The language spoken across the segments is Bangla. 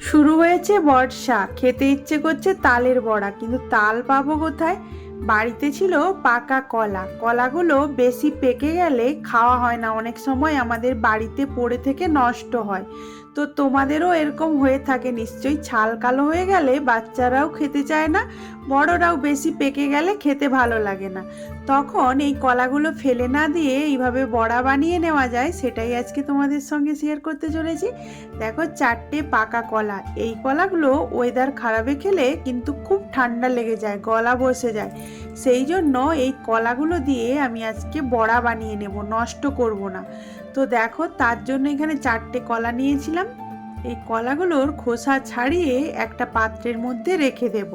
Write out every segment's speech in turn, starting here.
শুরু হয়েছে বর্ষা। খেতে ইচ্ছে করছে তালের বড়া, কিন্তু তাল পাবো কোথায়? বাড়িতে ছিল পাকা কলা। কলাগুলো বেশি পেকে গেলে খাওয়া হয় না। অনেক সময় আমাদের বাড়িতে পড়ে থেকে নষ্ট হয়। তো তোমাদেরও এরকম হয়ে থাকে। নিশ্চয়ই ছাল কালো হয়ে গেলে বাচ্চারাও খেতে চায় না। বড়রাও বেশি পেকে গেলে খেতে ভালো লাগে না। তখন এই কলাগুলো ফেলে না দিয়ে এইভাবে বড়া বানিয়ে নেওয়া যায়, সেটাই আজকে তোমাদের সঙ্গে শেয়ার করতে চলেছি। দেখো চারটে পাকা কলা, এই কলাগুলো ওয়েদার খারাপে খেলে কিন্তু খুব ঠান্ডা লেগে যায়, গলা বসে যায়। সেই জন্য এই কলাগুলো দিয়ে আমি আজকে বড়া বানিয়ে নেব, নষ্ট করব না। তো দেখো তার জন্য এখানে চারটে কলা নিয়েছিলাম, এই কলাগুলোর খোসা ছাড়িয়ে একটা পাত্রের মধ্যে রেখে দেব।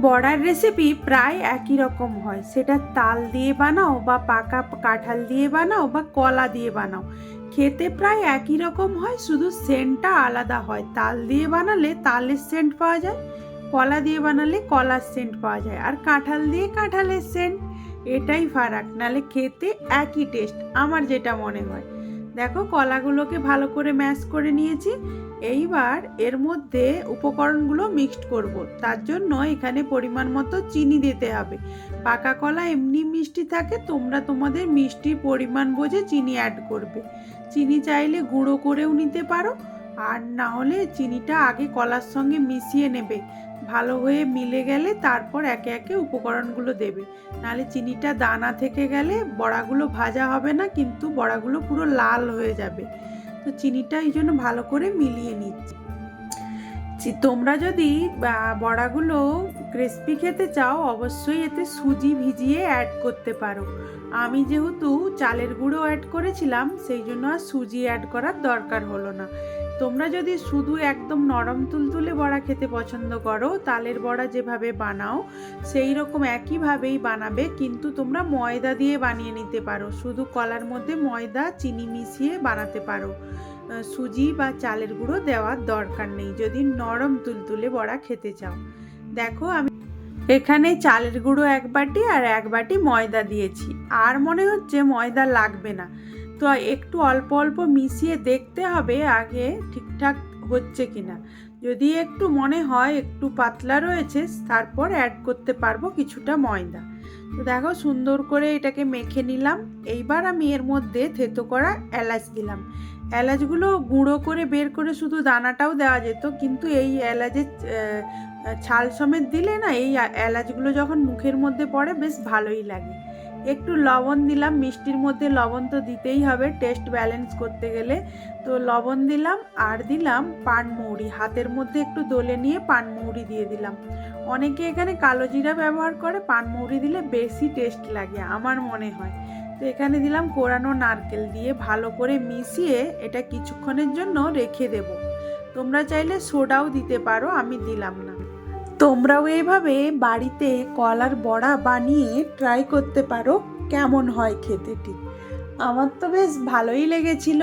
বড়ার রেসিপি প্রায় একই রকম হয়। সেটা তাল দিয়ে বানাও বা পাকা কাঁঠাল দিয়ে বানাও বা কলা দিয়ে বানাও। খেতে প্রায় একই রকম হয়, শুধু সেন্টটা আলাদা হয়। তাল দিয়ে বানালে তালের সেন্ট পাওয়া যায়, কলা দিয়ে বানালে কলার সেন্ট পাওয়া যায়। আর কাঁঠাল দিয়ে কাঁঠালের সেন্ট এটাই ফারাক। নালে খেতে একই টেস্ট আমার যেটা মনে হয়। দেখো কলাগুলোকে ভালো করে ম্যাশ করে নিয়েছি। এইবার এর মধ্যে উপকরণগুলো মিক্সড করব। তার জন্য এখানে পরিমাণ মতো চিনি দিতে হবে। পাকা কলা এমনি মিষ্টি থাকে, তোমরা তোমাদের মিষ্টির পরিমাণ বোঝে চিনি অ্যাড করবে। চিনি চাইলে গুঁড়ো করেও নিতে পারো। আর না হলে চিনিটা আগে কলার সঙ্গে মিশিয়ে নেবে। ভালো হয়ে মিলে গেলে তারপর একে একে উপকরণগুলো দেবে। নাহলে চিনিটা দানা থেকে গেলে বড়াগুলো ভাজা হবে না, কিন্তু বড়াগুলো পুরো লাল হয়ে যাবে। তো চিনিটা এই জন্য ভালো করে মিলিয়ে নিচ্ছি। তোমরা যদি বড়াগুলো ক্রিস্পি খেতে চাও, অবশ্যই এতে সুজি ভিজিয়ে অ্যাড করতে পারো। আমি যেহেতু চালের গুঁড়ো অ্যাড করেছিলাম, সেই জন্য আর সুজি অ্যাড করার দরকার হলো না। তোমরা যদি শুধু একদম নরম তুলতুলে বড়া খেতে পছন্দ করো, তালের বড়া যেভাবে বানাও, সেই রকম একইভাবেই বানাবে, কিন্তু তোমরা ময়দা দিয়ে বানিয়ে নিতে পারো। শুধু কলার মধ্যে ময়দা, চিনি মিশিয়ে বানাতে পারো। সুজি বা চালের গুঁড়ো দেওয়ার দরকার নেই, যদি নরম তুলতুলে বড়া খেতে চাও। দেখো, আমি এখানে চালের গুঁড়ো এক বাটি আর এক বাটি ময়দা দিয়েছি। আর মনে হচ্ছে ময়দা লাগবে না। তো একটু অল্প অল্প মিশিয়ে দেখতে হবে আগে ঠিকঠাক হচ্ছে কিনা। যদি একটু মনে হয় একটু পাতলা রয়েছে, তারপর অ্যাড করতে পারব কিছুটা ময়দা। তো দেখো সুন্দর করে এটাকে মেখে নিলাম। এইবার আমি এর মধ্যে থেতো করা এলাচ দিলাম। এলাচগুলো গুঁড়ো করে বের করে শুধু দানাটাও দেওয়া যেত, কিন্তু এই এলাচের ছাল সমেত দিলে না, এই এলাচগুলো যখন মুখের মধ্যে পড়ে, বেশ ভালোই লাগে। একটু লবণ দিলাম, মিষ্টির মধ্যে লবণ তো দিতেই হবে টেস্ট ব্যালেন্স করতে গেলে। তো লবণ দিলাম আর দিলাম পানমৌরি হাতের মধ্যে একটু দোলে নিয়ে পানমৌরি দিয়ে দিলাম। অনেকে এখানে কালো জিরা ব্যবহার করে পানমৌরি দিলে বেশি টেস্ট লাগে, আমার মনে হয়। তো এখানে দিলাম কোরানো নারকেল দিয়ে ভালো করে মিশিয়ে এটা কিছুক্ষণের জন্য রেখে দেব। তোমরা চাইলে সোডাও দিতে পারো, আমি দিলাম না। তোমরাও এইভাবে বাড়িতে কলার বড়া বানিয়ে ট্রাই করতে পারো, কেমন হয় খেতেটি আমার তো বেশ ভালোই লেগেছিল,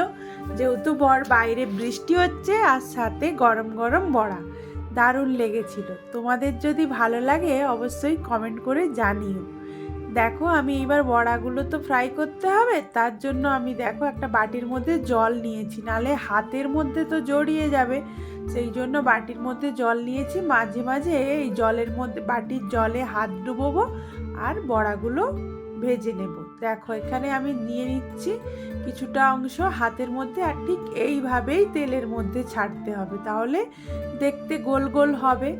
যেহেতু বর বাইরে বৃষ্টি হচ্ছে আর সাথে গরম গরম বড়া, দারুণ লেগেছিল। তোমাদের যদি ভালো লাগে অবশ্যই কমেন্ট করে জানিও। দেখো, আমি এইবার বড়াগুলো তো ফ্রাই করতে হবে, তার জন্য আমি দেখো একটা বাটির মধ্যে জল নিয়েছি, নালে হাতের মধ্যে তো জড়িয়ে যাবে। সেই জন্য বাটির মধ্যে জল নিয়েছি, মাঝে মাঝে এই জলের মধ্যে, বাটির জলে হাত ডুবোবো আর বড়াগুলো ভেজে নেব। দেখো, এখানে আমি নিয়ে নিচ্ছি কিছুটা অংশ, হাতের মধ্যে আর ঠিক এইভাবেই তেলের মধ্যে ছাড়তে হবে, তাহলে দেখতে গোল গোল হবে।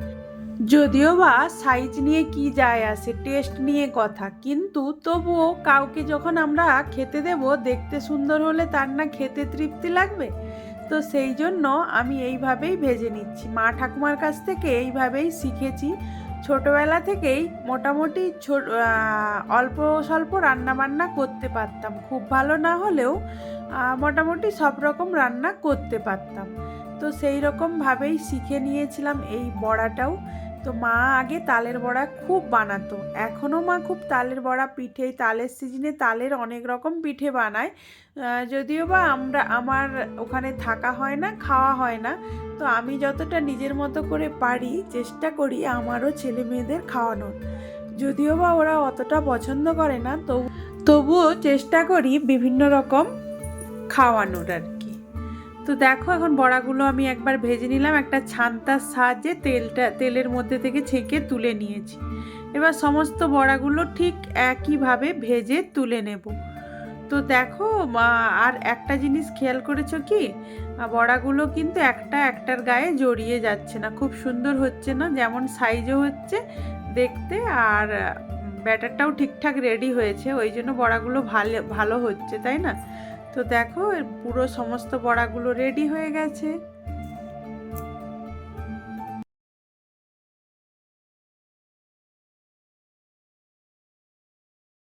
যদিও বা সাইজ নিয়ে কি যায় আসে টেস্ট নিয়ে কথা, কিন্তু তবুও কাউকে যখন আমরা খেতে দেব, দেখতে সুন্দর হলে তার না খেতে তৃপ্তি লাগবে? তো সেই জন্য আমি এইভাবেই ভেজে নিচ্ছি। মা ঠাকুমার কাছ থেকে এইভাবেই শিখেছি। ছোটবেলা থেকেই মোটামুটি অল্প স্বল্প রান্না বান্না করতে পারতাম। খুব ভালো না হলেও মোটামুটি সব রকম রান্না করতে পারতাম। তো সেই রকমভাবেই শিখে নিয়েছিলাম এই বড়াটাও। তো মা আগে তালের বড়া খুব বানাতো। এখনও মা খুব তালের বড়া পিঠে, তালের সিজনে তালের অনেক রকম পিঠে বানায়। যদিও বা আমরা, আমার ওখানে থাকা হয় না, খাওয়া হয় না, তো আমি যতটা নিজের মতো করে পারি চেষ্টা করি আমারও ছেলে মেয়েদের খাওয়ানোর। যদিও বা ওরা অতটা পছন্দ করে না, তবু, তবুও চেষ্টা করি বিভিন্ন রকম খাওয়ানোর আর কি। তো দেখো এখন বড়াগুলো আমি একবার ভেজে নিলাম, একটা ছান্তার সাহায্যে তেলটা, তেলের মধ্যে থেকে ছেঁকে তুলে নিয়েছি। এবার সমস্ত বড়াগুলো ঠিক একইভাবে ভেজে তুলে নেব। তো দেখো আর একটা জিনিস খেয়াল করেছ কি? বড়াগুলো কিন্তু একটা একটার গায়ে জড়িয়ে যাচ্ছে না, খুব সুন্দর হচ্ছে না, যেমন সাইজও হচ্ছে দেখতে, আর ব্যাটারটাও ঠিকঠাক রেডি হয়েছে, ওই জন্য বড়াগুলো ভালো ভালো হচ্ছে, তাই না? তো দেখো পুরো সমস্ত বড়াগুলো রেডি হয়ে গেছে।